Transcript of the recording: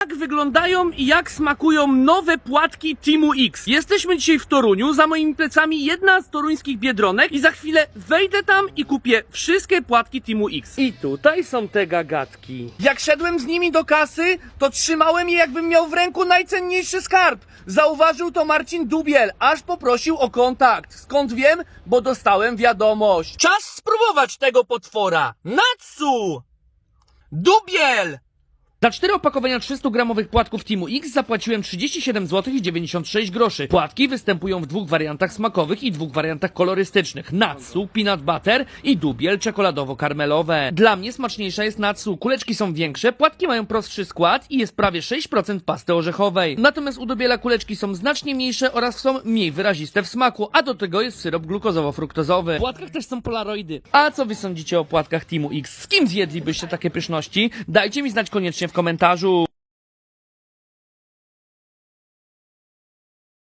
Jak wyglądają i jak smakują nowe płatki Teamu X? Jesteśmy dzisiaj w Toruniu, za moimi plecami jedna z toruńskich biedronek i za chwilę wejdę tam i kupię wszystkie płatki Teamu X. I tutaj są te gagatki. Jak szedłem z nimi do kasy, to trzymałem je jakbym miał w ręku najcenniejszy skarb. Zauważył to Marcin Dubiel, aż poprosił o kontakt. Skąd wiem? Bo dostałem wiadomość. Czas spróbować tego potwora. Natsu! Dubiel! Za cztery opakowania 300-gramowych płatków Teamu X zapłaciłem 37 zł i 96 groszy. Płatki występują w dwóch wariantach smakowych i dwóch wariantach kolorystycznych. Natsu, peanut butter i dubiel czekoladowo-karmelowe. Dla mnie smaczniejsza jest Natsu. Kuleczki są większe, płatki mają prostszy skład i jest prawie 6% pasty orzechowej. Natomiast u dubiela kuleczki są znacznie mniejsze oraz są mniej wyraziste w smaku, a do tego jest syrop glukozowo-fruktozowy. W płatkach też są polaroidy. A co wy sądzicie o płatkach Teamu X? Z kim zjedlibyście takie pyszności? Dajcie mi znać koniecznie w komentarzu.